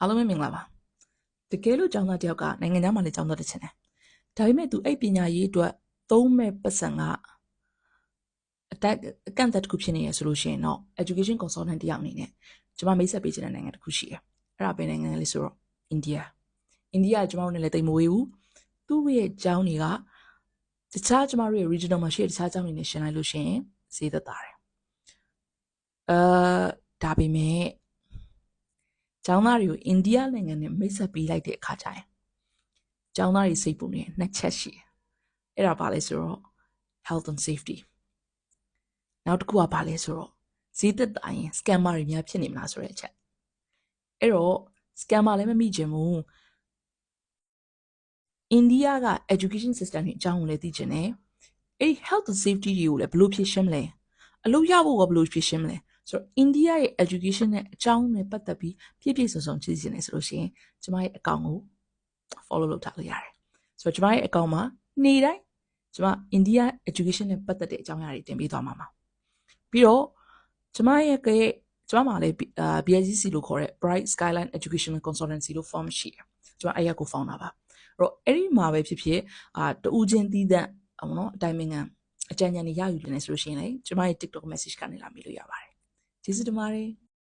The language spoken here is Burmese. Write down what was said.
အားလုံးပဲမင်္ဂလာပါတကယ်လို့ကျောင်းသားတစ်ယောက်ကနိုင်ငံသားမှလည်းကျောင်းသားတစ်ချင်တယ်ဒါပေမဲ့ तू အဲ့ပညာရေးအတွက်သုံးမဲ့ပတ်စံကအတက်အကန့်အသတ်တစ်ခုဖြစ်နေရဆိုလို့ရှိရင်တော့ education consultant တစ်ယောက်အနေနဲ့ကျွန်မမိတ်ဆက်ပေးချင်တဲ့နိုင်ငံတစ်ခုရှိတယ်အဲ့ဒါပဲနိုင်ငံလဲဆိုတော့ India India ကကျွန်မတို့နဲ့လည်းတိတ်မဝေးဘူးသူ့ရဲ့ကျောင်းတွေကတခြားကျွန်မတို့ရဲ့ regional မှာရှိတဲ့တခြားကျောင်းတွေနဲ့ရှင်းလိုက်လို့ရှိရင်ဈေးသက်သာတယ်အဲဒါပေမဲ့ ကျောင်းသားတွေကိုအိန္ဒိယနိုင်ငံနဲ့မိတ်ဆက်ပေးလိုက်တဲ့အခါကျရင်ကျောင်းသားတွေစိတ်ပူနေနှစ်ချက်ရှိတယ်အဲ့ဒါဘာလဲဆိုတော့ health and safety နောက်တစ်ခုကဘာလဲဆိုတော့ဈေးသက်သာရင် scammer တွေများဖြစ်နေမလားဆိုတဲ့အချက်အဲ့တော့ scammer လည်းမမိချင်ဘူးအိန္ဒိယက education system တွေအကြောင်းကိုလည်းသိချင်တယ်အဲ့ health and safety တွေကိုလည်းဘယ်လိုဖြေရှင်းမလဲအလုပ်ရဖို့ကဘယ်လိုဖြေရှင်းမလဲ ဆိုတော့အိန္ဒိယရဲ့ education နဲ့အကြောင်းနဲ့ပတ်သက်ပြီးပြည့်ပြည့်စုံစုံကြည့်နေဆိုလို့ရှိရင်ကျမရဲ့ account ကို follow လုပ်ထားလို့ရတယ်ဆိုတော့ကျမရဲ့ account မှာနေ့တိုင်းကျမအိန္ဒိယ education နဲ့ပတ်သက်တဲ့အကြောင်းအရာတွေတင်ပေးသွားမှာပါပြီးတော့ကျမရဲ့ကရဲ့ကျမမှာလည်း BSC လို့ခေါ်တဲ့ Bright Skyline Educational Consultancy လို့ form ရှိတယ်ကျမအဲ့ရကို founder ပါအဲ့တော့အဲ့ဒီမှာပဲဖြစ်ဖြစ်အာတူးချင်းတီးတဲ့ဟိုနော်အတိုင်းမင်ငံအကြံဉာဏ်တွေရယူနေတယ်ဆိုလို့ရှိရင်လေကျမရဲ့ TikTok message ကနေလာမေးလို့ရပါတယ် ကျေးဇူးတင်ပါတယ်